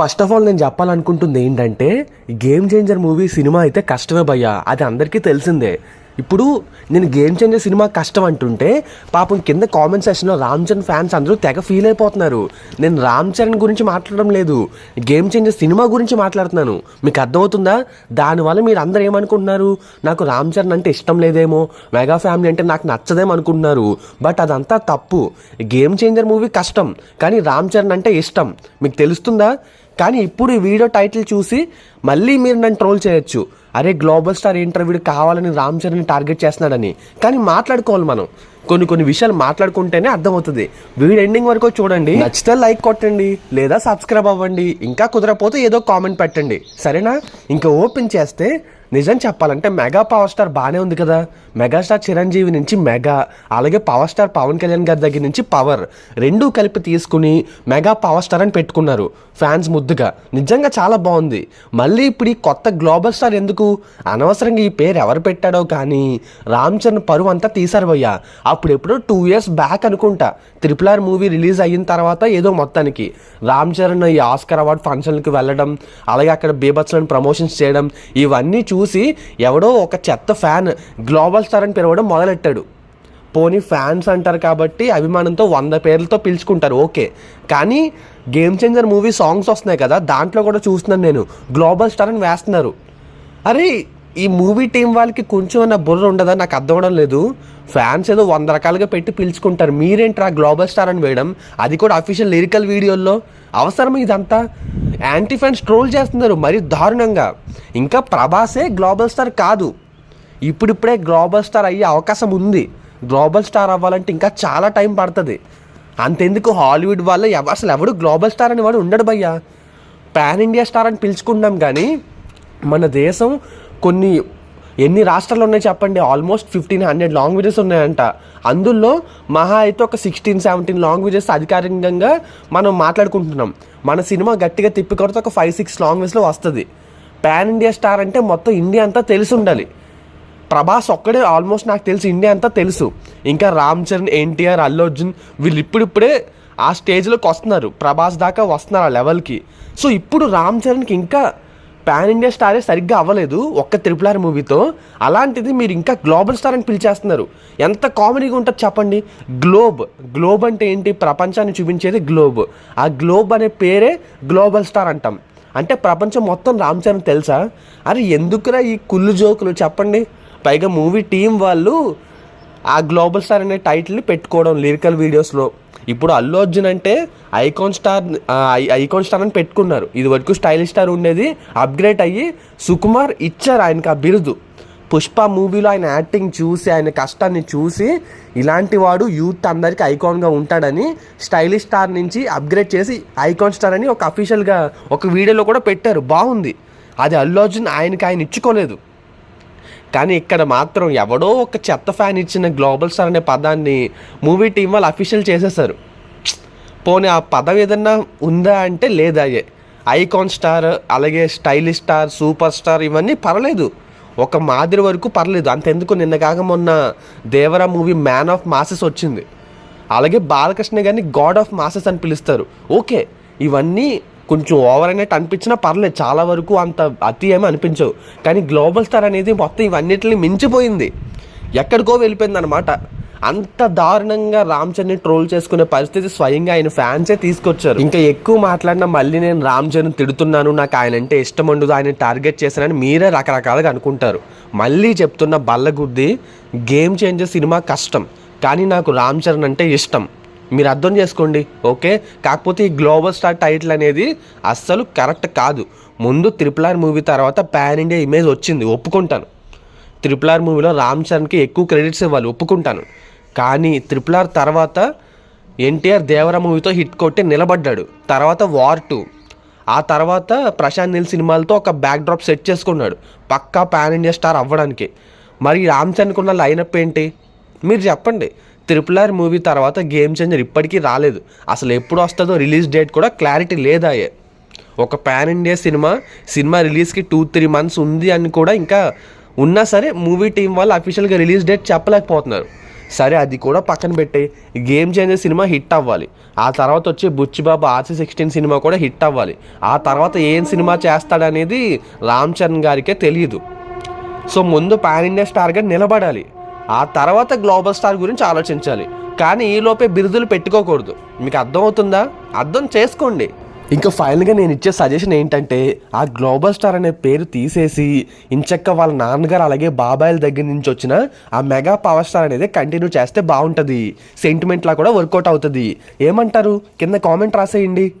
First of all నేను చెప్పాలనుకుంటుంది ఏంటంటే game changer movie cinema అయితే కష్టమే భయ్యా. అది అందరికీ తెలిసిందే. ఇప్పుడు నేను గేమ్ చేంజర్ సినిమా కష్టం అంటుంటే పాపం కింద కామెంట్ సెషన్లో రామ్ చరణ్ ఫ్యాన్స్ అందరూ తెగ ఫీల్ అయిపోతున్నారు. నేను రామ్ చరణ్ గురించి మాట్లాడడం లేదు. గేమ్ చేంజర్ సినిమా గురించి మాట్లాడుతున్నాను. మీకు అర్థమవుతుందా? దానివల్ల మీరు అందరూ ఏమనుకుంటున్నారు? నాకు రామ్ చరణ్ అంటే ఇష్టం లేదేమో. మెగా ఫ్యామిలీ అంటే నాకు నచ్చదేమో అనుకుంటున్నారు. బట్ అదంతా తప్పు. గేమ్ చేంజర్ మూవీ కష్టం. కానీ రామ్ చరణ్ అంటే ఇష్టం. మీకు తెలుస్తుందా? కానీ ఇప్పుడు ఈ వీడియో టైటిల్ చూసి మళ్ళీ మీరు నన్ను ట్రోల్ చేయొచ్చు. అరే గ్లోబల్ స్టార్ ఇంటర్వ్యూ కావాలని రామ్ చరణ్ టార్గెట్ చేస్తున్నాడని. కానీ మాట్లాడుకోవాలి మనం. కొన్ని కొన్ని విషయాలు మాట్లాడుకుంటేనే అర్థమవుతుంది. వీడియో ఎండింగ్ వరకు చూడండి. నచ్చితే లైక్ కొట్టండి లేదా సబ్స్క్రైబ్ అవ్వండి. ఇంకా కుదరపోతే ఏదో కామెంట్ పెట్టండి. సరేనా? ఇంకా ఓపెన్ చేస్తే నిజం చెప్పాలంటే మెగా పవర్ స్టార్ బాగానే ఉంది కదా. మెగాస్టార్ చిరంజీవి నుంచి మెగా అలాగే పవర్ స్టార్ పవన్ కళ్యాణ్ గారి దగ్గర నుంచి పవర్ రెండూ కలిపి తీసుకుని మెగా పవర్ స్టార్ అని పెట్టుకున్నారు. ఫ్యాన్స్ ముద్దుగా. నిజంగా చాలా బాగుంది. మళ్ళీ ఇప్పుడు ఈ కొత్త గ్లోబల్ స్టార్ ఎందుకు? అనవసరంగా ఈ పేరు ఎవరు పెట్టాడో కానీ రామ్ చరణ్ పరువు అంతా తీసారు భయ్యా. అప్పుడు ఎప్పుడో టూ ఇయర్స్ బ్యాక్ అనుకుంటా. త్రిపుల్ ఆర్ మూవీ రిలీజ్ అయిన తర్వాత ఏదో మొత్తానికి. రామ్ చరణ్ ఈ ఆస్కర్ అవార్డ్ ఫంక్షన్కి వెళ్ళడం అలాగే అక్కడ బీభత్సలను ప్రమోషన్స్ చేయడం ఇవన్నీ చూసి చూసి ఎవడో ఒక చెత్త ఫ్యాన్ గ్లోబల్ స్టార్ అని పిలవడం మొదలెట్టాడు. పోనీ ఫ్యాన్స్ అంటారు కాబట్టి అభిమానంతో వంద పేర్లతో పిలుచుకుంటారు ఓకే. కానీ గేమ్ చేంజర్ మూవీ సాంగ్స్ వస్తున్నాయి కదా దాంట్లో కూడా చూస్తున్నాను నేను. గ్లోబల్ స్టార్ అని వేస్తున్నారు. అరే ఈ మూవీ టీం వాళ్ళకి కొంచెం అన్న బుర్ర ఉండదా? నాకు అర్థం అవడం లేదు. ఫ్యాన్స్ ఏదో వంద రకాలుగా పెట్టి పిలుచుకుంటారు. మీరేంట్రా గ్లోబల్ స్టార్ అని వేయడం? అది కూడా అఫీషియల్ లిరికల్ వీడియోల్లో అవసరం ఇదంతా? యాంటీ ఫ్యాన్స్ ట్రోల్ చేస్తున్నారు మరి దారుణంగా. ఇంకా ప్రభాసే గ్లోబల్ స్టార్ కాదు. ఇప్పుడిప్పుడే గ్లోబల్ స్టార్ అయ్యే అవకాశం ఉంది. గ్లోబల్ స్టార్ అవ్వాలంటే ఇంకా చాలా టైం పడుతుంది. అంతెందుకు హాలీవుడ్ వల్ల ఎవరు అసలు ఎవడు గ్లోబల్ స్టార్ అని వాడు ఉండడు భయ్యా. పాన్ ఇండియా స్టార్ అని పిలుచుకుంటాం కానీ మన దేశం కొన్ని ఎన్ని రాష్ట్రాలు ఉన్నాయి చెప్పండి? ఆల్మోస్ట్ ఫిఫ్టీన్ హండ్రెడ్ లాంగ్వేజెస్ ఉన్నాయంట. అందులో మహా అయితే ఒక సిక్స్టీన్ సెవెంటీన్ లాంగ్వేజెస్ అధికారికంగా మనం మాట్లాడుకుంటున్నాం. మన సినిమా గట్టిగా తిప్పి కొడితే ఒక ఫైవ్ సిక్స్ లాంగ్వేజ్లో వస్తుంది. పాన్ ఇండియా స్టార్ అంటే మొత్తం ఇండియా అంతా తెలిసి ఉండాలి. ప్రభాస్ ఒక్కడే ఆల్మోస్ట్ నాకు తెలుసు ఇండియా అంతా తెలుసు. ఇంకా రామ్ చరణ్ ఎన్టీఆర్ అల్లు అర్జున్ వీళ్ళు ఇప్పుడిప్పుడే ఆ స్టేజ్లోకి వస్తున్నారు. ప్రభాస్ దాకా వస్తున్నారు ఆ లెవెల్కి సో ఇప్పుడు రామ్ చరణ్కి ఇంకా పాన్ ఇండియా స్టారే సరిగ్గా అవ్వలేదు ఒక్క త్రిపుల్ ఆర్ మూవీతో. అలాంటిది మీరు ఇంకా గ్లోబల్ స్టార్ అని పిలిచేస్తున్నారు. ఎంత కామెడీగా ఉంటుంది చెప్పండి. గ్లోబ్. గ్లోబ్ అంటే ఏంటి? ప్రపంచాన్ని చూపించేది గ్లోబ్. ఆ గ్లోబ్ అనే పేరే గ్లోబల్ స్టార్ అంటాం. అంటే ప్రపంచం మొత్తం రామ్ చరణ్ తెలుసా? అరే ఎందుకురా ఈ కుళ్ళు జోకులు చెప్పండి? పైగా మూవీ టీం వాళ్ళు ఆ గ్లోబల్ స్టార్ అనే టైటిల్ని పెట్టుకోవడం లిరికల్ వీడియోస్లో. ఇప్పుడు అల్లు అర్జున్ అంటే ఐకాన్ స్టార్ ఐ- ఐకాన్ స్టార్ అని పెట్టుకున్నారు. ఇది వరకు స్టైలిష్ స్టార్ ఉండేది. అప్గ్రేడ్ అయ్యి సుకుమార్ ఇచ్చారు ఆయనకి ఆ బిరుదు. పుష్ప మూవీలో ఆయన యాక్టింగ్ చూసి ఆయన కష్టాన్ని చూసి ఇలాంటి వాడు యూత్ అందరికీ ఐకాన్గా ఉంటాడని స్టైలిష్ స్టార్ నుంచి అప్గ్రేడ్ చేసి ఐకాన్ స్టార్ అని ఒక అఫీషియల్గా ఒక వీడియోలో కూడా పెట్టారు. బాగుంది. అది అల్లు అర్జున్ ఆయనకి ఆయన ఇచ్చుకోలేదు. కానీ ఇక్కడ మాత్రం ఎవడో ఒక చెత్త ఫ్యాన్ ఇచ్చిన గ్లోబల్ స్టార్ అనే పదాన్ని మూవీ టీం వాళ్ళు అఫీషియల్ చేసేసారు. పోనీ ఆ పదం ఏదన్నా ఉందా అంటే లేదా ఐకాన్ స్టార్ అలాగే స్టైలిష్ స్టార్ సూపర్ స్టార్ ఇవన్నీ పర్లేదు. ఒక మాదిరి వరకు పర్లేదు. అంతెందుకు? నిన్న కాక మొన్న Devara movie man of masses వచ్చింది. అలాగే బాలకృష్ణ గారిని గాడ్ ఆఫ్ మాసెస్ అని పిలుస్తారు. ఓకే. ఇవన్నీ కొంచెం ఓవర్ అయినట్టు అనిపించినా పర్లేదు చాలా వరకు అంత అతి ఏమీ అనిపించవు. కానీ గ్లోబల్ స్టార్ అనేది మొత్తం ఇవన్నిటిని మించిపోయింది. ఎక్కడికో వెళ్ళిపోయింది అనమాట అంత దారుణంగా రామ్ చరణ్ ట్రోల్ చేసుకునే పరిస్థితి స్వయంగా ఆయన ఫ్యాన్సే తీసుకొచ్చారు. ఇంకా ఎక్కువ మాట్లాడినా మళ్ళీ నేను రామ్ చరణ్ తిడుతున్నాను నాకు ఆయన అంటే ఇష్టం ఉండదు ఆయన టార్గెట్ చేశానని మీరే రకరకాలుగా అనుకుంటారు. మళ్ళీ చెప్తున్న బల్లగుద్ది గేమ్ చేంజర్ సినిమా కష్టం కానీ నాకు రామ్ చరణ్ అంటే ఇష్టం. మీరు అర్థం చేసుకోండి ఓకే? కాకపోతే ఈ గ్లోబల్ స్టార్ టైటిల్ అనేది అస్సలు కరెక్ట్ కాదు. ముందు త్రిపుల్ ఆర్ మూవీ తర్వాత పాన్ ఇండియా ఇమేజ్ వచ్చింది ఒప్పుకుంటాను. త్రిపుల్ ఆర్ మూవీలో రామ్ చరణ్కి ఎక్కువ క్రెడిట్స్ ఇవ్వాలి ఒప్పుకుంటాను. కానీ త్రిపుల్ ఆర్ తర్వాత ఎన్టీఆర్ దేవర మూవీతో హిట్ కొట్టి నిలబడ్డాడు. తర్వాత వార్ టూ ఆ తర్వాత ప్రశాంత్ నీల్ సినిమాలతో ఒక బ్యాక్ డ్రాప్ సెట్ చేసుకున్నాడు పక్కా పాన్ ఇండియా స్టార్ అవ్వడానికి. మరి రామ్ చరణ్కి ఉన్న లైనప్ ఏంటి? మీరు చెప్పండి. త్రిపుల్ ఆర్ మూవీ తర్వాత గేమ్ చేంజర్ ఇప్పటికీ రాలేదు. అసలు ఎప్పుడు వస్తుందో రిలీజ్ డేట్ కూడా క్లారిటీ లేదాయే ఒక పాన్ ఇండియా సినిమా సినిమా రిలీజ్కి టూ త్రీ మంత్స్ ఉంది అని కూడా ఇంకా ఉన్నా సరే మూవీ టీం వాళ్ళు అఫీషియల్గా రిలీజ్ డేట్ చెప్పలేకపోతున్నారు. సరే అది కూడా పక్కన పెట్టి గేమ్ చేంజర్ సినిమా హిట్ అవ్వాలి. ఆ తర్వాత వచ్చే బుచ్చిబాబు ఆర్సీ సిక్స్టీన్ సినిమా కూడా హిట్ అవ్వాలి. ఆ తర్వాత ఏం సినిమా చేస్తాడనేది రామ్ చరణ్ గారికే తెలియదు. సో ముందు పాన్ ఇండియా స్టార్గా నిలబడాలి. ఆ తర్వాత గ్లోబల్ స్టార్ గురించి ఆలోచించాలి. కానీ ఈలోపే బిరుదులు పెట్టుకోకూడదు. మీకు అర్థమవుతుందా? అర్థం చేసుకోండి. ఇంకా ఫైనల్గా నేను ఇచ్చే సజెషన్ ఏంటంటే ఆ గ్లోబల్ స్టార్ అనే పేరు తీసేసి ఇంచక్క వాళ్ళ నాన్నగారు అలాగే బాబాయిల దగ్గర నుంచి వచ్చిన ఆ మెగా పవర్ స్టార్ అనేది కంటిన్యూ చేస్తే బాగుంటుంది. సెంటిమెంట్లా కూడా వర్కౌట్ అవుతుంది. ఏమంటారు? కింద కామెంట్ రాసేయండి.